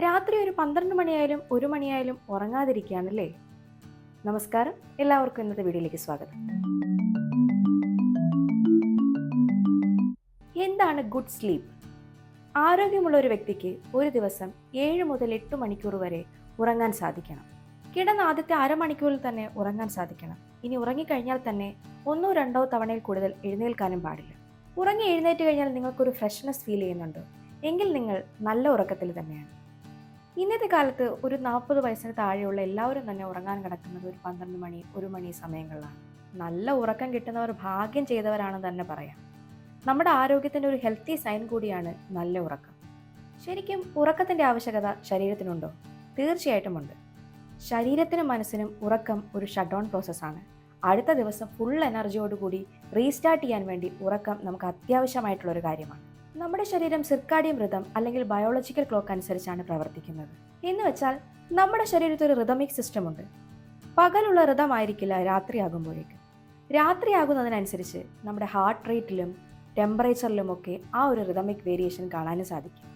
രാത്രി ഒരു പന്ത്രണ്ട് മണിയായാലും ഒരു മണിയായാലും ഉറങ്ങാതിരിക്കുകയാണല്ലേ? നമസ്കാരം. എല്ലാവർക്കും ഇന്നത്തെ വീഡിയോയിലേക്ക് സ്വാഗതം. എന്താണ് ഗുഡ് സ്ലീപ്പ്? ആരോഗ്യമുള്ള ഒരു വ്യക്തിക്ക് ഒരു ദിവസം ഏഴ് മുതൽ എട്ട് മണിക്കൂർ വരെ ഉറങ്ങാൻ സാധിക്കണം. കിടന്ന ആദ്യത്തെ അരമണിക്കൂറിൽ തന്നെ ഉറങ്ങാൻ സാധിക്കണം. ഇനി ഉറങ്ങിക്കഴിഞ്ഞാൽ തന്നെ ഒന്നോ രണ്ടോ തവണയിൽ കൂടുതൽ എഴുന്നേൽക്കാനും പാടില്ല. ഉറങ്ങി എഴുന്നേറ്റ് കഴിഞ്ഞാൽ നിങ്ങൾക്കൊരു ഫ്രഷ്നെസ് ഫീൽ ചെയ്യുന്നുണ്ട്. എങ്കിൽ നിങ്ങൾ നല്ല ഉറക്കത്തിൽ തന്നെയാണ്. ഇന്നത്തെ കാലത്ത് ഒരു നാൽപ്പത് വയസ്സിന് താഴെയുള്ള എല്ലാവരും തന്നെ ഉറങ്ങാൻ കിടക്കുന്നത് ഒരു പന്ത്രണ്ട് മണി ഒരു മണി സമയങ്ങളിലാണ്. നല്ല ഉറക്കം കിട്ടുന്നവർ ഭാഗ്യം ചെയ്തവരാണെന്ന് തന്നെ പറയാം. നമ്മുടെ ആരോഗ്യത്തിന്റെ ഒരു ഹെൽത്തി സൈൻ കൂടിയാണ് നല്ല ഉറക്കം. ശരിക്കും ഉറക്കത്തിന്റെ ആവശ്യകത ശരീരത്തിനുണ്ടോ? തീർച്ചയായിട്ടും ഉണ്ട്. ശരീരത്തിനും മനസ്സിനും ഉറക്കം ഒരു ഷട്ട് ഡൗൺ പ്രോസസ്സാണ് അടുത്ത ദിവസം ഫുൾ എനർജിയോടുകൂടി റീസ്റ്റാർട്ട് ചെയ്യാൻ വേണ്ടി ഉറക്കം നമുക്ക് അത്യാവശ്യമായിട്ടുള്ള ഒരു കാര്യമാണ്. നമ്മുടെ ശരീരം സിർക്കാഡിയം ഋതം അല്ലെങ്കിൽ ബയോളജിക്കൽ ക്ലോക്ക് അനുസരിച്ചാണ് പ്രവർത്തിക്കുന്നത്. എന്ന് വെച്ചാൽ നമ്മുടെ ശരീരത്തിൽ ഒരു റിതമിക് സിസ്റ്റം ഉണ്ട്. പകലുള്ള ഋതമായിരിക്കില്ല രാത്രിയാകുമ്പോഴേക്ക്. രാത്രിയാകുന്നതിനനുസരിച്ച് നമ്മുടെ ഹാർട്ട് റേറ്റിലും ടെമ്പറേച്ചറിലും ഒക്കെ ആ ഒരു റിതമിക് വേരിയേഷൻ കാണാനും സാധിക്കും.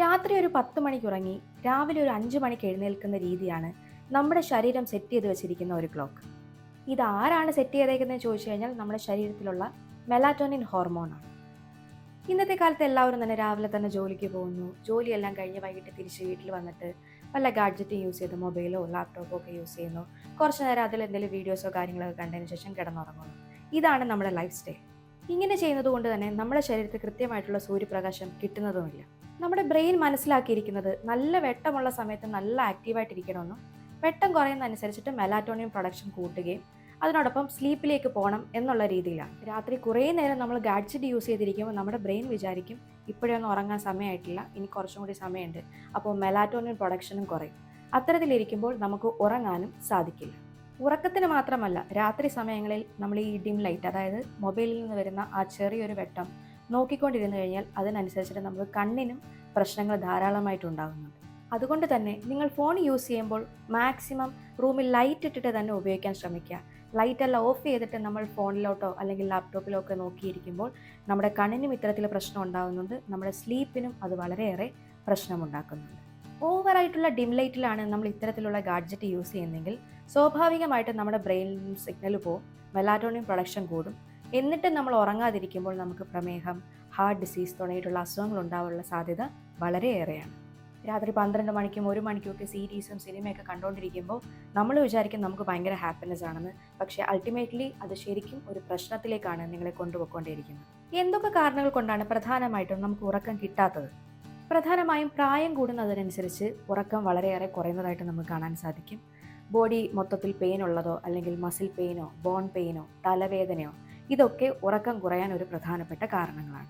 രാത്രി ഒരു പത്ത് മണിക്ക് ഉറങ്ങി രാവിലെ ഒരു അഞ്ച് മണിക്ക് എഴുന്നേൽക്കുന്ന രീതിയാണ് നമ്മുടെ ശരീരം സെറ്റ് ചെയ്ത് വെച്ചിരിക്കുന്ന ഒരു ക്ലോക്ക് ഇത് ആരാണ് സെറ്റ് ചെയ്തേക്കുന്നതെന്ന് ചോദിച്ചു കഴിഞ്ഞാൽ നമ്മുടെ ശരീരത്തിലുള്ള മെലാറ്റോണിൻ ഹോർമോണാണ് ഇന്നത്തെ കാലത്ത് എല്ലാവരും തന്നെ രാവിലെ തന്നെ ജോലിക്ക് പോകുന്നു. ജോലിയെല്ലാം കഴിഞ്ഞ് വൈകിട്ട് തിരിച്ച് വീട്ടിൽ വന്നിട്ട് വല്ല ഗാഡ്ജറ്റും യൂസ് ചെയ്ത് മൊബൈലോ ലാപ്ടോപ്പോ ഒക്കെ യൂസ് ചെയ്യുന്നു. കുറച്ച് നേരം അതിൽ എന്തെങ്കിലും വീഡിയോസോ കാര്യങ്ങളൊക്കെ കണ്ടതിന് ശേഷം കിടന്നുറങ്ങുന്നു. ഇതാണ് നമ്മുടെ ലൈഫ് സ്റ്റൈൽ ഇങ്ങനെ ചെയ്യുന്നത് കൊണ്ട് തന്നെ നമ്മുടെ ശരീരത്തിൽ കൃത്യമായിട്ടുള്ള സൂര്യപ്രകാശം കിട്ടുന്നതുമില്ല. നമ്മുടെ ബ്രെയിൻ മനസ്സിലാക്കിയിരിക്കുന്നത് നല്ല വെട്ടമുള്ള സമയത്ത് നല്ല ആക്റ്റീവായിട്ടിരിക്കണമെന്നും വെട്ടം കുറയുന്നതനുസരിച്ചിട്ട് മെലാറ്റോണിയം പ്രൊഡക്ഷൻ കൂട്ടുകയും അതിനോടൊപ്പം സ്ലീപ്പിലേക്ക് പോകണം എന്നുള്ള രീതിയിലാണ്. രാത്രി കുറേ നേരം നമ്മൾ ഗാഡ്ജറ്റ് യൂസ് ചെയ്തിരിക്കുമ്പോൾ നമ്മുടെ ബ്രെയിൻ വിചാരിക്കും ഇപ്പോഴൊന്നും ഉറങ്ങാൻ സമയമായിട്ടില്ല ഇനി കുറച്ചും കൂടി സമയമുണ്ട്. അപ്പോൾ മെലാറ്റോണിൻ പ്രൊഡക്ഷനും കുറയും. അത്തരത്തിലിരിക്കുമ്പോൾ നമുക്ക് ഉറങ്ങാനും സാധിക്കില്ല. ഉറക്കത്തിന് മാത്രമല്ല രാത്രി സമയങ്ങളിൽ നമ്മൾ ഈ ഡിം ലൈറ്റ് അതായത് മൊബൈലിൽ നിന്ന് വരുന്ന ആ ചെറിയൊരു വെട്ടം നോക്കിക്കൊണ്ടിരുന്നു കഴിഞ്ഞാൽ അതിനനുസരിച്ചിട്ട് നമുക്ക് കണ്ണിനും പ്രശ്നങ്ങൾ ധാരാളമായിട്ടുണ്ടാകുന്നുണ്ട് അതുകൊണ്ട് തന്നെ നിങ്ങൾ ഫോൺ യൂസ് ചെയ്യുമ്പോൾ മാക്സിമം റൂമിൽ ലൈറ്റ് ഇട്ടിട്ട് തന്നെ ഉപയോഗിക്കാൻ ശ്രമിക്കുക. ലൈറ്റ് എല്ലാം ഓഫ് ചെയ്തിട്ട് നമ്മൾ ഫോണിലോട്ടോ അല്ലെങ്കിൽ ലാപ്ടോപ്പിലോ ഒക്കെ നോക്കിയിരിക്കുമ്പോൾ നമ്മുടെ കണ്ണിനും ഇത്തരത്തിൽ പ്രശ്നം ഉണ്ടാകുന്നുണ്ട് നമ്മുടെ സ്ലീപ്പിനും അത് വളരെയേറെ പ്രശ്നമുണ്ടാക്കുന്നുണ്ട്. ഓവറായിട്ടുള്ള ഡിം ലൈറ്റിലാണ് നമ്മൾ ഇത്തരത്തിലുള്ള ഗാഡ്ജറ്റ് യൂസ് ചെയ്യുന്നതെങ്കിൽ സ്വാഭാവികമായിട്ടും നമ്മുടെ ബ്രെയിൻ സിഗ്നൽ പോവും മെലാറ്റോണിയം പ്രൊഡക്ഷൻ കൂടും. എന്നിട്ട് നമ്മൾ ഉറങ്ങാതിരിക്കുമ്പോൾ നമുക്ക് പ്രമേഹം ഹാർട്ട് ഡിസീസ് തുടങ്ങിയിട്ടുള്ള അസുഖങ്ങൾ ഉണ്ടാവാനുള്ള സാധ്യത വളരെയേറെയാണ്. രാത്രി പന്ത്രണ്ട് മണിക്കും ഒരു മണിക്കും ഒക്കെ സീരീസും സിനിമയൊക്കെ കണ്ടുകൊണ്ടിരിക്കുമ്പോൾ നമ്മൾ വിചാരിക്കും നമുക്ക് ഭയങ്കര ഹാപ്പിനെസ് ആണെന്ന്. പക്ഷേ അൾട്ടിമേറ്റ്ലി അത് ശരിക്കും ഒരു പ്രശ്നത്തിലേക്കാണ് നിങ്ങളെ കൊണ്ടുപോയിക്കൊണ്ടിരിക്കുന്നത്. എന്തൊക്കെ കാരണങ്ങൾ കൊണ്ടാണ് പ്രധാനമായിട്ടും നമുക്ക് ഉറക്കം കിട്ടാത്തത്? പ്രധാനമായും പ്രായം കൂടുന്നതിനനുസരിച്ച് ഉറക്കം വളരെയേറെ കുറയുന്നതായിട്ട് നമുക്ക് കാണാൻ സാധിക്കും. ബോഡി മൊത്തത്തിൽ പെയിൻ ഉള്ളതോ അല്ലെങ്കിൽ മസിൽ പെയിനോ ബോൺ പെയിനോ തലവേദനയോ ഇതൊക്കെ ഉറക്കം കുറയാൻ ഒരു പ്രധാനപ്പെട്ട കാരണങ്ങളാണ്.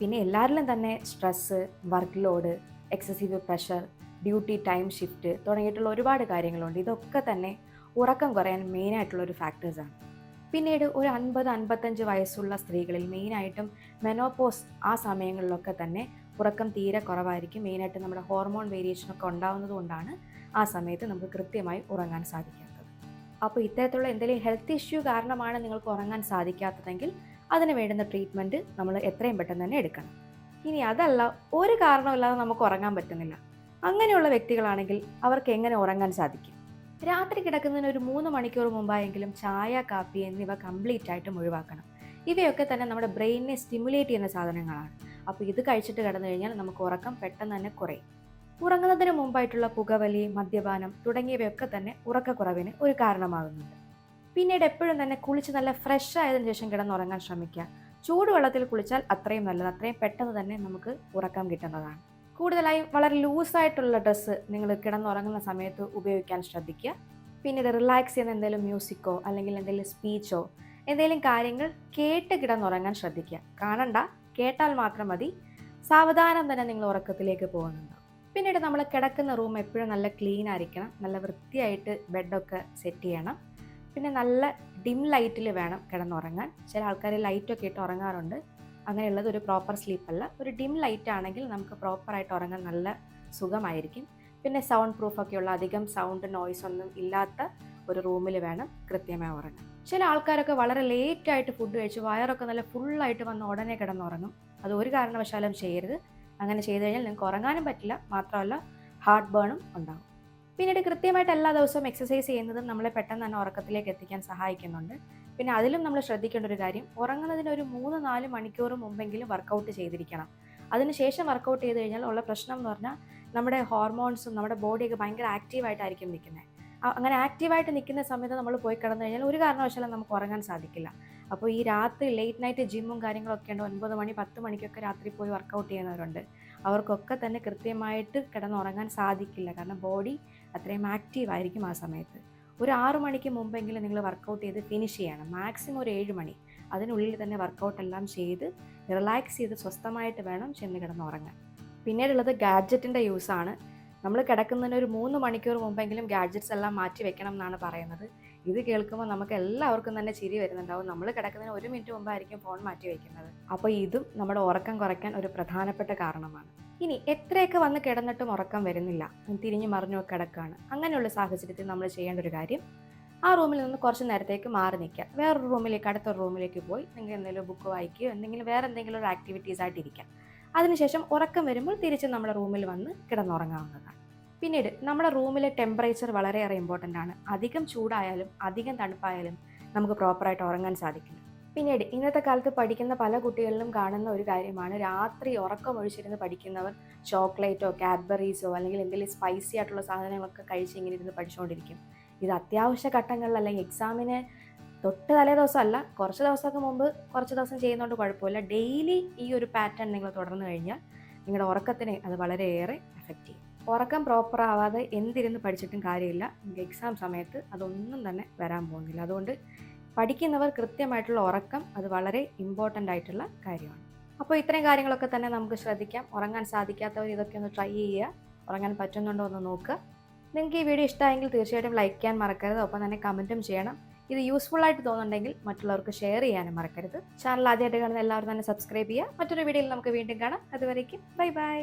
പിന്നെ എല്ലാവരിലും തന്നെ stress work load excessive pressure duty time shift തുടങ്ങിയിട്ടുള്ള ഒരുപാട് കാര്യങ്ങളുണ്ട്. ഇതൊക്കെ തന്നെ ഉറക്കം കുറയാൻ മെയിനായിട്ടുള്ള ഒരു ഫാക്ടേഴ്സാണ് പിന്നീട് ഒരു അൻപത് അൻപത്തഞ്ച് വയസ്സുള്ള സ്ത്രീകളിൽ മെയിനായിട്ടും മെനോപോസ് ആ സമയങ്ങളിലൊക്കെ തന്നെ ഉറക്കം തീരെ കുറവായിരിക്കും. മെയിനായിട്ട് നമ്മുടെ ഹോർമോൺ വേരിയേഷനൊക്കെ ഉണ്ടാവുന്നത് കൊണ്ടാണ് ആ സമയത്ത് നമുക്ക് കൃത്യമായി ഉറങ്ങാൻ സാധിക്കാത്തത്. അപ്പോൾ ഇത്തരത്തിലുള്ള എന്തെങ്കിലും ഹെൽത്ത് ഇഷ്യൂ കാരണമാണ് നിങ്ങൾക്ക് ഉറങ്ങാൻ സാധിക്കാത്തതെങ്കിൽ അതിന് വേണ്ടുന്ന ട്രീറ്റ്മെന്റ് നമ്മൾ എത്രയും പെട്ടെന്ന് തന്നെ എടുക്കണം. ഇനി അതല്ല ഒരു കാരണമില്ലാതെ നമുക്ക് ഉറങ്ങാൻ പറ്റുന്നില്ല. അങ്ങനെയുള്ള വ്യക്തികളാണെങ്കിൽ അവർക്ക് എങ്ങനെ ഉറങ്ങാൻ സാധിക്കും? രാത്രി കിടക്കുന്നതിന് ഒരു മൂന്ന് മണിക്കൂർ മുമ്പായെങ്കിലും ചായ കാപ്പി എന്നിവ കംപ്ലീറ്റ് ആയിട്ടും ഒഴിവാക്കണം. ഇവയൊക്കെ തന്നെ നമ്മുടെ ബ്രെയിനിനെ സ്റ്റിമുലേറ്റ് ചെയ്യുന്ന സാധനങ്ങളാണ്. അപ്പോൾ ഇത് കഴിച്ചിട്ട് കിടന്നു കഴിഞ്ഞാൽ നമുക്ക് ഉറക്കം പെട്ടെന്ന് തന്നെ കുറയും. ഉറങ്ങുന്നതിന് മുമ്പായിട്ടുള്ള പുകവലി മദ്യപാനം തുടങ്ങിയവയൊക്കെ തന്നെ ഉറക്കക്കുറവിന് ഒരു കാരണമാകുന്നുണ്ട്. പിന്നീട് എപ്പോഴും തന്നെ കുളിച്ച് നല്ല ഫ്രഷ് ആയതിനു ശേഷം കിടന്നുറങ്ങാൻ ശ്രമിക്കുക. ചൂടുവെള്ളത്തിൽ കുളിച്ചാൽ അത്രയും നല്ലത്. അത്രയും പെട്ടെന്ന് തന്നെ നമുക്ക് ഉറക്കം കിട്ടുന്നതാണ്. കൂടുതലായും വളരെ ലൂസായിട്ടുള്ള ഡ്രസ്സ് നിങ്ങൾ കിടന്നുറങ്ങുന്ന സമയത്ത് ഉപയോഗിക്കാൻ ശ്രദ്ധിക്കുക. പിന്നീട് റിലാക്സ് ചെയ്യുന്ന എന്തെങ്കിലും മ്യൂസിക്കോ അല്ലെങ്കിൽ എന്തെങ്കിലും സ്പീച്ചോ എന്തെങ്കിലും കാര്യങ്ങൾ കേട്ട് കിടന്നുറങ്ങാൻ ശ്രദ്ധിക്കുക. കാണണ്ട കേട്ടാൽ മാത്രം മതി. സാവധാനം തന്നെ നിങ്ങൾ ഉറക്കത്തിലേക്ക് പോകുന്നുണ്ട്. പിന്നീട് നമ്മൾ കിടക്കുന്ന റൂം എപ്പോഴും നല്ല ക്ലീൻ ആയിരിക്കണം. നല്ല വൃത്തിയായിട്ട് ബെഡൊക്കെ സെറ്റ് ചെയ്യണം. പിന്നെ നല്ല ഡിം ലൈറ്റിൽ വേണം കിടന്നുറങ്ങാൻ. ചില ആൾക്കാർ ലൈറ്റൊക്കെ ഇട്ട് ഉറങ്ങാറുണ്ട്. അങ്ങനെയുള്ളത് ഒരു പ്രോപ്പർ സ്ലീപ്പ് അല്ല. ഒരു ഡിം ലൈറ്റ് ആണെങ്കിൽ നമുക്ക് പ്രോപ്പറായിട്ട് ഉറങ്ങാൻ നല്ല സുഖമായിരിക്കും. പിന്നെ സൗണ്ട് പ്രൂഫൊക്കെയുള്ള അധികം സൗണ്ട് നോയ്സ് ഒന്നും ഇല്ലാത്ത ഒരു റൂമിൽ വേണം കൃത്യമായി ഉറങ്ങാൻ. ചില ആൾക്കാരൊക്കെ വളരെ ലേറ്റായിട്ട് ഫുഡ് കഴിച്ച് വയറൊക്കെ നല്ല ഫുള്ളായിട്ട് വന്ന് ഉടനെ കിടന്നുറങ്ങും. അത് ഒരു കാരണവശാലും ചെയ്യരുത്. അങ്ങനെ ചെയ്തു കഴിഞ്ഞാൽ നിങ്ങൾക്ക് ഉറങ്ങാനും പറ്റില്ല. മാത്രമല്ല ഹാർട്ട് ബേണും ഉണ്ടാകും പിന്നീട് കൃത്യമായിട്ട് എല്ലാ ദിവസവും എക്സസൈസ് ചെയ്യുന്നതും നമ്മളെ പെട്ടെന്ന് തന്നെ ഉറക്കത്തിലേക്ക് എത്തിക്കാൻ സഹായിക്കുന്നുണ്ട്. പിന്നെ അതിലും നമ്മൾ ശ്രദ്ധിക്കേണ്ട ഒരു കാര്യം ഉറങ്ങുന്നതിന് ഒരു മൂന്ന് നാല് മണിക്കൂർ മുമ്പെങ്കിലും വർക്കൗട്ട് ചെയ്തിരിക്കണം. അതിനുശേഷം വർക്കൗട്ട് ചെയ്ത് കഴിഞ്ഞാൽ ഉള്ള പ്രശ്നം എന്ന് പറഞ്ഞാൽ നമ്മുടെ ഹോർമോൺസും നമ്മുടെ ബോഡിയൊക്കെ ഭയങ്കര ആക്റ്റീവായിട്ടായിരിക്കും നിൽക്കുന്നത് അങ്ങനെ ആക്റ്റീവായിട്ട് നിൽക്കുന്ന സമയത്ത് നമ്മൾ പോയി കിടന്നു കഴിഞ്ഞാൽ ഒരു കാരണവശാലും നമുക്ക് ഉറങ്ങാൻ സാധിക്കില്ല. അപ്പോൾ ഈ രാത്രി ലേറ്റ് നൈറ്റ് ജിമ്മും കാര്യങ്ങളൊക്കെ ഉണ്ട്. ഒൻപത് മണി പത്ത് മണിക്കൊക്കെ രാത്രി പോയി വർക്കൗട്ട് ചെയ്യുന്നവരുണ്ട്. അവർക്കൊക്കെ തന്നെ കൃത്യമായിട്ട് കിടന്നുറങ്ങാൻ സാധിക്കില്ല. കാരണം ബോഡി അത്രയും ആക്റ്റീവ് ആയിരിക്കും ആ സമയത്ത്. ഒരു ആറു മണിക്ക് മുമ്പെങ്കിലും നിങ്ങൾ വർക്കൗട്ട് ചെയ്ത് ഫിനിഷ് ചെയ്യണം. മാക്സിമം ഒരു ഏഴ് മണി. അതിനുള്ളിൽ തന്നെ വർക്കൗട്ട് എല്ലാം ചെയ്ത് റിലാക്സ് ചെയ്ത് സ്വസ്ഥമായിട്ട് വേണം ചെന്ന് കിടന്നുറങ്ങാൻ പിന്നീടുള്ളത് ഗാഡ്ജറ്റിന്റെ യൂസാണ് നമ്മൾ കിടക്കുന്നതിന് ഒരു മൂന്ന് മണിക്കൂർ മുമ്പെങ്കിലും ഗാഡ്ജറ്റ്സ് എല്ലാം മാറ്റി വെക്കണം എന്നാണ് പറയുന്നത്. ഇത് കേൾക്കുമ്പോൾ നമുക്ക് എല്ലാവർക്കും തന്നെ ചിരി വരുന്നുണ്ടാവും. നമ്മൾ കിടക്കുന്നതിന് ഒരു മിനിറ്റ് മുമ്പായിരിക്കും ഫോൺ മാറ്റി വയ്ക്കുന്നത് അപ്പോൾ ഇതും നമ്മുടെ ഉറക്കം കുറയ്ക്കാൻ ഒരു പ്രധാനപ്പെട്ട കാരണമാണ്. ഇനി എത്രയൊക്കെ വന്ന് കിടന്നിട്ടും ഉറക്കം വരുന്നില്ല. തിരിഞ്ഞു മറിഞ്ഞു കിടക്കാണ്. അങ്ങനെയുള്ള സാഹചര്യത്തിൽ നമ്മൾ ചെയ്യേണ്ട ഒരു കാര്യം ആ റൂമിൽ നിന്ന് കുറച്ച് നേരത്തേക്ക് മാറി നിൽക്കുക. വേറൊരു റൂമിലേക്ക് അടുത്തൊരു റൂമിലേക്ക് പോയി നിങ്ങൾ എന്തെങ്കിലും ബുക്ക് വായിക്കുകയോ എന്തെങ്കിലും വേറെ എന്തെങ്കിലും ഒരു ആക്ടിവിറ്റീസ് ആയിട്ടിരിക്കാം അതിനുശേഷം ഉറക്കം വരുമ്പോൾ തിരിച്ച് നമ്മുടെ റൂമിൽ വന്ന് കിടന്നുറങ്ങാവുന്നതാണ്. പിന്നീട് നമ്മുടെ റൂമിലെ ടെമ്പറേച്ചർ വളരെയേറെ ഇമ്പോർട്ടന്റ് ആണ്. അധികം ചൂടായാലും അധികം തണുപ്പായാലും നമുക്ക് പ്രോപ്പറായിട്ട് ഉറങ്ങാൻ സാധിക്കില്ല. പിന്നീട് ഇന്നത്തെ കാലത്ത് പഠിക്കുന്ന പല കുട്ടികളിലും കാണുന്ന ഒരു കാര്യമാണ് രാത്രി ഉറക്കമൊഴിച്ചിരുന്ന് പഠിക്കുന്നവർ ചോക്ലേറ്റോ കാഡ്ബറീസോ അല്ലെങ്കിൽ എന്തെങ്കിലും സ്പൈസി ആയിട്ടുള്ള സാധനങ്ങളൊക്കെ കഴിച്ച് ഇങ്ങനെ ഇരുന്ന് പഠിച്ചുകൊണ്ടിരിക്കും ഇത് അത്യാവശ്യ ഘട്ടങ്ങളിൽ അല്ലെങ്കിൽ എക്സാമിന് തൊട്ട് തലേ ദിവസമല്ല കുറച്ച് ദിവസമൊക്കെ മുമ്പ് കുറച്ച് ദിവസം ചെയ്യുന്നതുകൊണ്ട് കുഴപ്പമില്ല. ഡെയിലി ഈ ഒരു പാറ്റേൺ നിങ്ങൾ തുടർന്നു കഴിഞ്ഞാൽ നിങ്ങളുടെ ഉറക്കത്തിനെ അത് വളരെയേറെ എഫക്റ്റ് ചെയ്യും. ഉറക്കം പ്രോപ്പർ ആവാതെ എന്തിരുന്ന് പഠിച്ചിട്ടും കാര്യമില്ല. എക്സാം സമയത്ത് അതൊന്നും തന്നെ വരാൻ പോകുന്നില്ല. അതുകൊണ്ട് പഠിക്കുന്നവർ കൃത്യമായിട്ടുള്ള ഉറക്കം അത് വളരെ ഇമ്പോർട്ടന്റ് ആയിട്ടുള്ള കാര്യമാണ്. അപ്പോൾ ഇത്രയും കാര്യങ്ങളൊക്കെ തന്നെ നമുക്ക് ശ്രദ്ധിക്കാം. ഉറങ്ങാൻ സാധിക്കാത്തവർ ഇതൊക്കെ ഒന്ന് ട്രൈ ചെയ്യുക. ഉറങ്ങാൻ പറ്റുന്നുണ്ടോ എന്ന് നോക്കുക. നിങ്ങൾക്ക് ഈ വീഡിയോ ഇഷ്ടമായെങ്കിൽ തീർച്ചയായിട്ടും ലൈക്ക് ചെയ്യാൻ മറക്കരുത്. ഒപ്പം തന്നെ കമന്റും ചെയ്യണം. ഇത് യൂസ്ഫുൾ ആയിട്ട് തോന്നുന്നുണ്ടെങ്കിൽ മറ്റുള്ളവർക്ക് ഷെയർ ചെയ്യാനും മറക്കരുത്. ചാനൽ ആദ്യമായിട്ട് കാണുന്ന എല്ലാവരും തന്നെ സബ്സ്ക്രൈബ് ചെയ്യുക. മറ്റൊരു വീഡിയോയിൽ നമുക്ക് വീണ്ടും കാണാം. അതുവരേക്കും ബൈ ബൈ